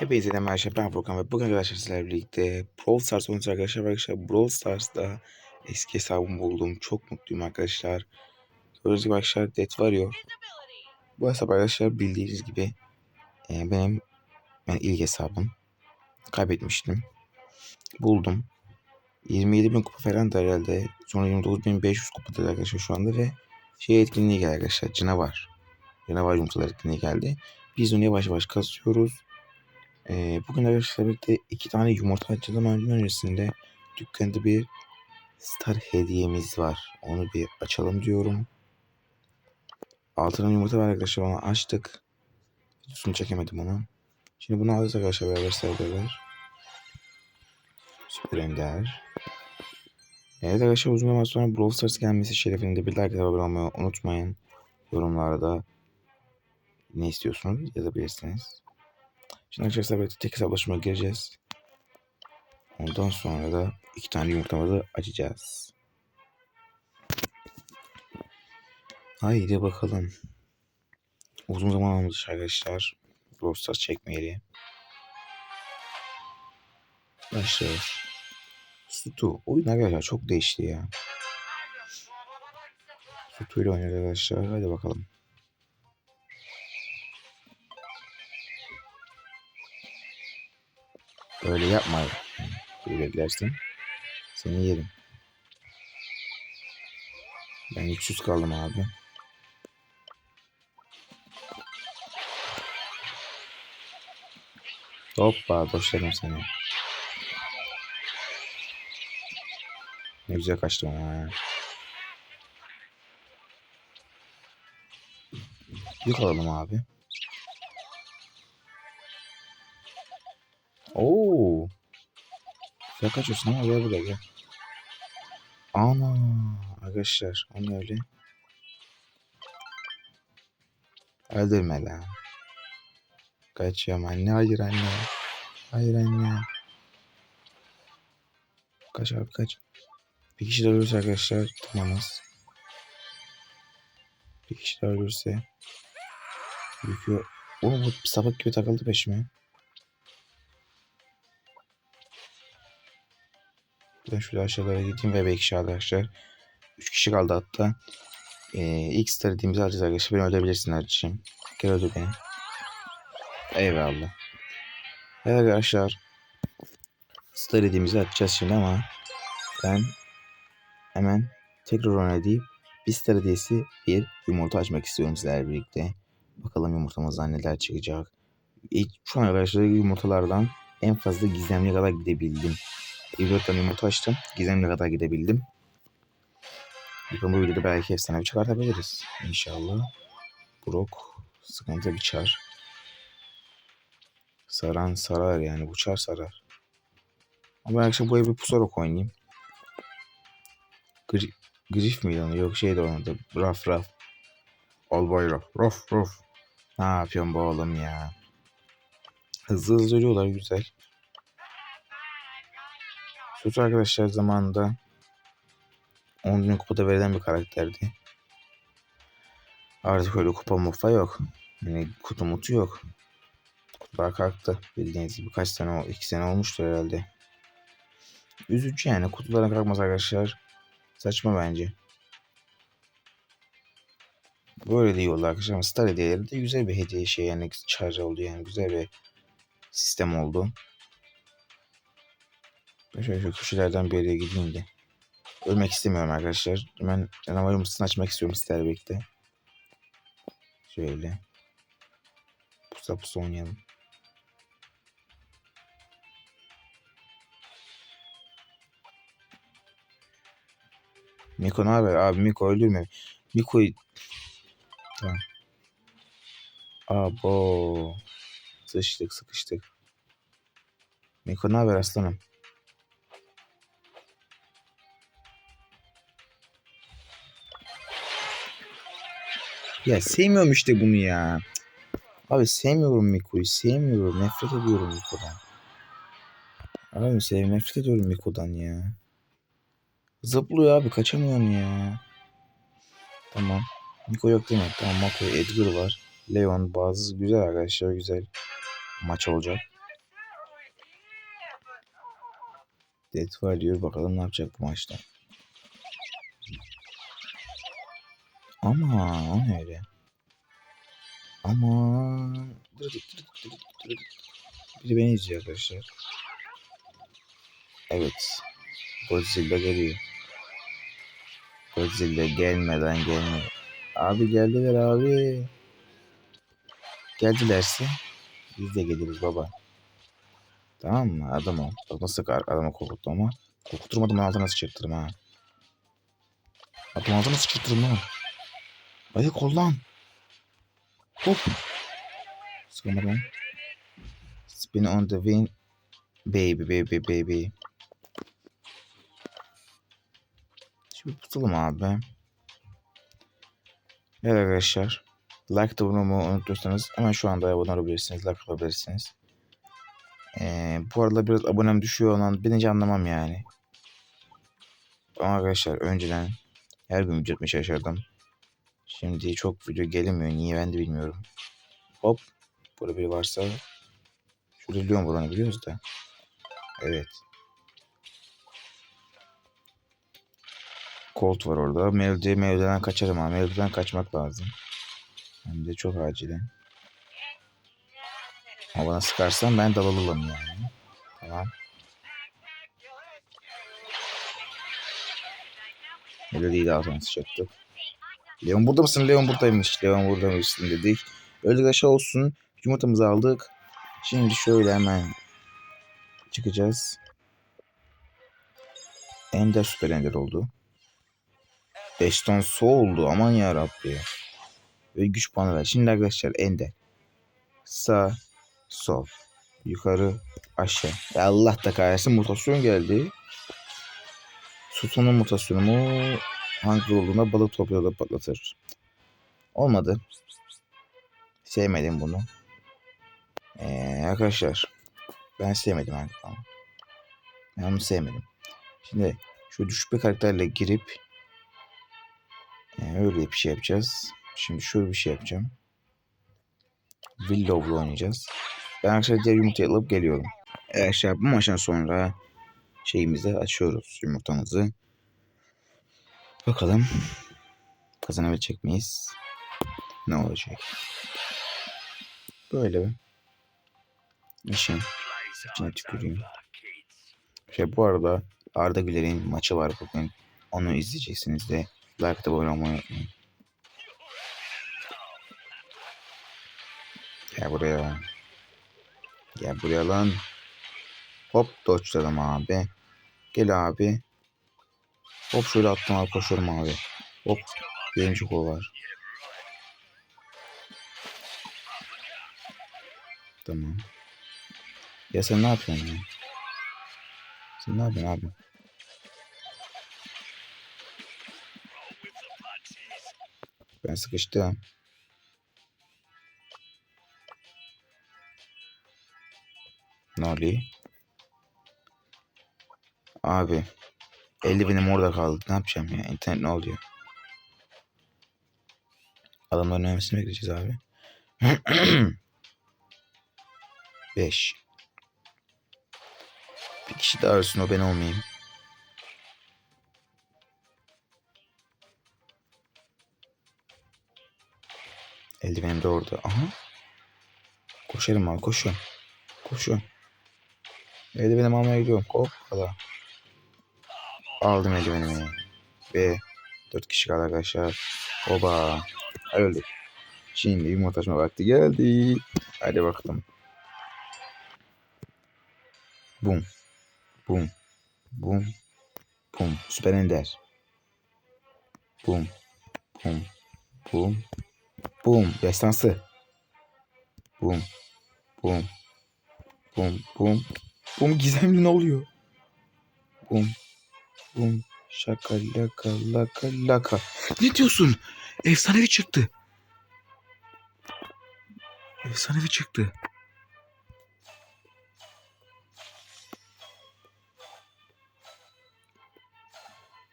Hepinize merhaba arkadaşlar ben Furkan ve bugün arkadaşlar sizlerle birlikte Brawl Stars oynuyoruz arkadaşlar. Arkadaşlar Brawl Stars'ta eski hesabımı buldum. Çok mutluyum arkadaşlar. Gördüğünüz gibi arkadaşlar Det Warrior. Bu hesap arkadaşlar bildiğiniz gibi e, benim ben ilk hesabım. Kaybetmiştim. Buldum. 27 bin kupa falan da herhalde. Sonra 29.500 kupa da arkadaşlar şu anda ve şey etkinliği geldi arkadaşlar. Canavar. Canavar yumurtalar etkinliği geldi. Biz onu yavaş yavaş kasıyoruz. Ee, bugün arkadaşlar birlikte iki tane yumurta açalım. Önce öncesinde dükkanda bir star hediyemiz var. Onu bir açalım diyorum. Altına yumurta var arkadaşlar onu açtık. Videosunu çekemedim onu. Şimdi bunu alacağız arkadaşlar beraber serverler. Süper Ender. Evet arkadaşlar uzun zaman sonra Brawl Stars gelmesi şerefinde bir like abone olmayı unutmayın. Yorumlarda ne istiyorsunuz yazabilirsiniz. Şimdi arkadaşlar birlikte tek hesaplaşmaya gireceğiz. Ondan sonra da iki tane yumurtamızı açacağız. Haydi bakalım. Uzun zaman olmuş arkadaşlar. Stars çekmeyeli. Başlıyoruz. Sutu. Oyun arkadaşlar çok değişti ya. Sutu ile oynuyor arkadaşlar. Hadi bakalım. Öyle yapma. Böyle gidersin. Seni yerim. Ben güçsüz kaldım abi. Hoppa doşladım seni. Ne güzel kaçtım. Yük alalım abi. Sen kaçıyorsun ama gel buraya gel. Ana arkadaşlar o ne öyle? Öldürme lan. Kaçıyorum anne hayır anne. Hayır anne. Kaç abi kaç. Bir kişi daha ölürse arkadaşlar tamamız. Bir kişi daha ölürse. Yükü. O bu sapık gibi takıldı peşime. Ben şöyle aşağılara gideyim ve 5 kişi arkadaşlar. 3 kişi kaldı hatta. Ee, ilk star dediğimizi alacağız arkadaşlar. Beni öldürebilirsin kardeşim. Gel öldür beni. Eyvallah. Evet arkadaşlar. Star dediğimizi açacağız şimdi ama ben hemen tekrar ona deyip bir star hediyesi bir yumurta açmak istiyorum sizlerle birlikte. Bakalım yumurtamızdan neler çıkacak. İlk, şu an arkadaşlar yumurtalardan en fazla gizemli kadar gidebildim. 24 tane açtım. Gizemli kadar gidebildim. Bakın bu videoda belki efsane bir çıkartabiliriz. İnşallah. Brock sıkıntı bir çar. Saran sarar yani. Bu çar sarar. Ama ben akşam bu evi pusarak oynayayım. Gri Grif miydi onu? Yok şey de oynadı. Raf raf. Albay raf. Raf raf. Ne yapıyorsun bu oğlum ya? Hızlı hızlı ölüyorlar güzel. Süt arkadaşlar zamanında 10 bin kupada verilen bir karakterdi. Artık öyle kupa mufa yok. Yani kutu mutu yok. Kutular kalktı. Bildiğiniz gibi kaç sene, iki sene olmuştur herhalde. Üzücü yani kutuların kalkması arkadaşlar. Saçma bence. Böyle de iyi oldu arkadaşlar ama Star hediyeleri de güzel bir hediye şey yani charge oldu yani güzel bir sistem oldu. Şöyle şu köşelerden bir yere gideyim de. Ölmek istemiyorum arkadaşlar. Hemen canavar yumurtasını açmak istiyorum sizlerle birlikte. Şöyle. Pusa pusa oynayalım. Miko ne haber? Abi Miko öldürme. Miko'yu... Tamam. Abo. Sıçtık sıkıştık. Miko ne haber aslanım? Ya sevmiyorum işte bunu ya. Abi sevmiyorum Miko'yu. Sevmiyorum. Nefret ediyorum Miko'dan. Abi sev nefret ediyorum Miko'dan ya. Zıplıyor abi kaçamıyorum ya. Tamam. Miko yok değil mi? Tamam Mako Edgar var. Leon bazı güzel arkadaşlar güzel maç olacak. Det diyor bakalım ne yapacak bu maçta. Ama o ne öyle? Ama biri beni izliyor arkadaşlar. Evet. Godzilla geliyor. Godzilla gelmeden gelme. Abi geldiler abi. Geldilerse biz de geliriz baba. Tamam mı? Adam ol. Bak nasıl adamı korkuttu ama. Korkuturmadım altına sıçırtırım ha. Altına sıçırtırım. Hadi kollan. Hop. Sıkamadım. Spin on the wind. Baby baby baby. Şimdi tutalım abi. Evet arkadaşlar. Like da bunu unutursanız hemen şu anda abone olabilirsiniz. Like alabilirsiniz. Ee, bu arada biraz abonem düşüyor olan birinci anlamam yani. Ama arkadaşlar önceden her gün atmaya çalışırdım. Şimdi çok video gelmiyor. Niye ben de bilmiyorum. Hop. Burada biri varsa. Şurada Leon buranı biliyoruz da. Evet. Colt var orada. Melody, Melody'den kaçarım ama Melody'den kaçmak lazım. Hem de çok acilen. Ama bana sıkarsan ben dalalım yani. Tamam. Melody'yi de altına sıçrattı. Leon burada mısın? Leon buradaymış. Leon buradaymışsın dedik. Öyle aşağı olsun. Yumurtamızı aldık. Şimdi şöyle hemen çıkacağız. Ender süper ender oldu. 5 ton su oldu. Aman ya Rabbi. Ve güç puanı ver. Şimdi arkadaşlar ender. Sağ, sol, yukarı, aşağı. Ya Allah da kahretsin mutasyon geldi. Sutonun mutasyonu mu? Hangi olduğunda balık topluyordu patlatır. Olmadı. Sevmedim bunu. Ee, arkadaşlar ben sevmedim arkadaşlar. Ben onu sevmedim. Şimdi şu düşük bir karakterle girip e, öyle bir şey yapacağız. Şimdi şöyle bir şey yapacağım. Willow'la oynayacağız. Ben arkadaşlar diğer yumurtayı alıp geliyorum. Arkadaşlar bu maçtan sonra şeyimizi açıyoruz yumurtamızı. Bakalım kazanabilecek miyiz? Ne olacak? Böyle bir işin içine tüküreyim. Şey bu arada Arda Güler'in maçı var bugün. Onu izleyeceksiniz de. Like da abone olmayı unutmayın. Gel buraya. Gel buraya lan. Hop dodge'ladım abi. Gel abi. Hop şöyle attım abi koşuyorum abi. Hop. Çok o var. Tamam. Ya sen ne yapıyorsun ya? Sen ne yapıyorsun abi? Ben sıkıştım. Ne oluyor? Abi. 50 binim orada kaldı. Ne yapacağım ya? İnternet ne oluyor? Adamların ölmesini bekleyeceğiz abi. 5. Bir kişi daha ölsün o ben olmayayım. Eldivenim de orada. Aha. Koşarım abi koşuyorum. Koşuyorum. Eldivenimi almaya gidiyorum. Hoppala. Aldım eldivenimi. Ve 4 kişi kaldı arkadaşlar. Oba. Öldük. Şimdi yumurta açma vakti geldi. Hadi bakalım. Bum. Bum. Bum. Bum. Süper Ender. Bum. Bum. Bum. Bum. Destansı. Bum. Bum. Bum. Bum. Bum. Gizemli ne oluyor? Bum. Bum. Şaka laka laka laka. Ne diyorsun? Efsanevi çıktı. Efsanevi çıktı.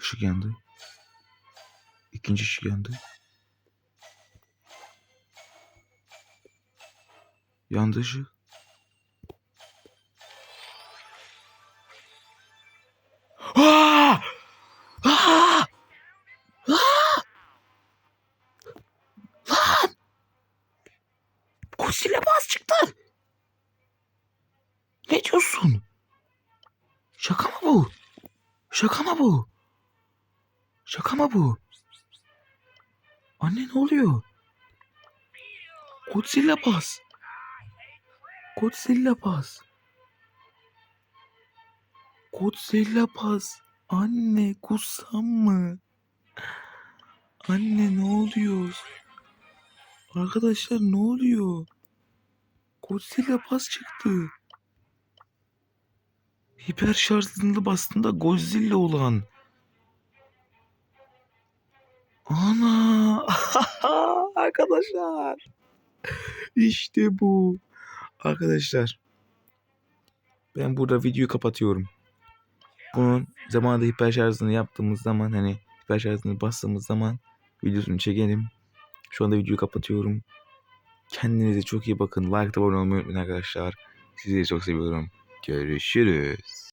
Işık yandı. İkinci ışık yandı. Yandı ışık. Ne diyorsun? Şaka mı bu? Şaka mı bu? Şaka mı bu? Anne ne oluyor? Godzilla bas. Godzilla bas. Godzilla bas. Anne kussam mı? Anne ne oluyor? Arkadaşlar ne oluyor? Godzilla bas çıktı. Hiper şarjlı bastığında Godzilla olan. Ana! Arkadaşlar. İşte bu. Arkadaşlar. Ben burada videoyu kapatıyorum. Bunun zamanında hiper şarjını yaptığımız zaman hani hiper şarjını bastığımız zaman videosunu çekelim. Şu anda videoyu kapatıyorum. Kendinize çok iyi bakın. Like abone olmayı unutmayın arkadaşlar. Sizi çok seviyorum. Görüşürüz.